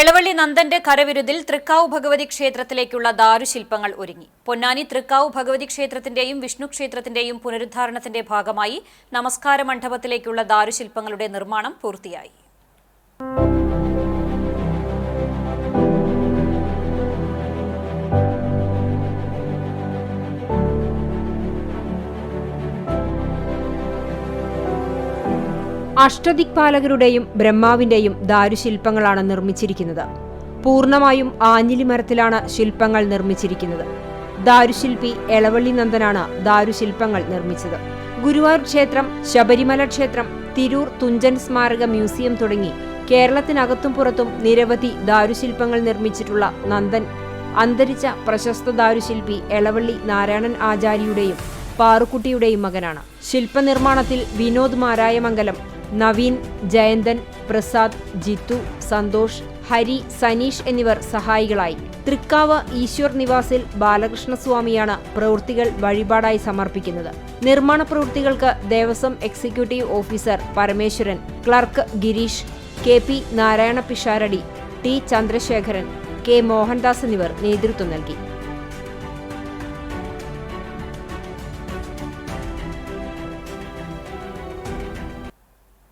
എളവള്ളി നന്ദന്റെ കരവിരുതിൽ തൃക്കാവ് ഭഗവതി ക്ഷേത്രത്തിലേക്കുള്ള ദാരുശില്പങ്ങൾ ഒരുങ്ങി. പൊന്നാനി തൃക്കാവ് ഭഗവതി ക്ഷേത്രത്തിന്റെയും വിഷ്ണു ക്ഷേത്രത്തിന്റെയും പുനരുദ്ധാരണത്തിന്റെ ഭാഗമായി നമസ്കാര മണ്ഡപത്തിലേക്കുള്ള ദാരുശില്പങ്ങളുടെ നിർമ്മാണം പൂർത്തിയായി. അഷ്ടദിക്പാലകരുടെയും ബ്രഹ്മാവിന്റെയും ദാരുശില്പങ്ങളാണ് നിർമ്മിച്ചിരിക്കുന്നത്. പൂർണമായും ആഞ്ഞിലി മരത്തിലാണ് ശില്പങ്ങൾ നിർമ്മിച്ചിരിക്കുന്നത്. ദാരുശില്പി എളവള്ളി നന്ദനാണ് ദാരുശില്പങ്ങൾ നിർമ്മിച്ചത്. ഗുരുവായൂർ ക്ഷേത്രം ശബരിമല ക്ഷേത്രം തിരൂർ തുഞ്ചൻ സ്മാരക മ്യൂസിയം തുടങ്ങി കേരളത്തിനകത്തും പുറത്തും നിരവധി ദാരുശില്പങ്ങൾ നിർമ്മിച്ചിട്ടുള്ള നന്ദൻ അന്തരിച്ച പ്രശസ്ത ദാരുശില്പി എളവള്ളി നാരായണൻ ആചാര്യയുടെയും പാറുക്കുട്ടിയുടെയും മകനാണ്. ശില്പനിർമ്മാണത്തിൽ വിനോദ് മാരായമംഗലം നവീൻ ജയന്തൻ പ്രസാദ് ജിത്തു സന്തോഷ് ഹരി സനീഷ് എന്നിവർ സഹായികളായി. തൃക്കാവ് ഈശ്വർ നിവാസിൽ ബാലകൃഷ്ണസ്വാമിയാണ് പ്രവൃത്തികൾ വഴിപാടായി സമർപ്പിക്കുന്നത്. നിർമ്മാണ പ്രവൃത്തികൾക്ക് Devaswom executive officer Parameswaran clerk Girish K P Narayana Pisharody T Chandrasekharan K Mohandas എന്നിവർ നേതൃത്വം നൽകി.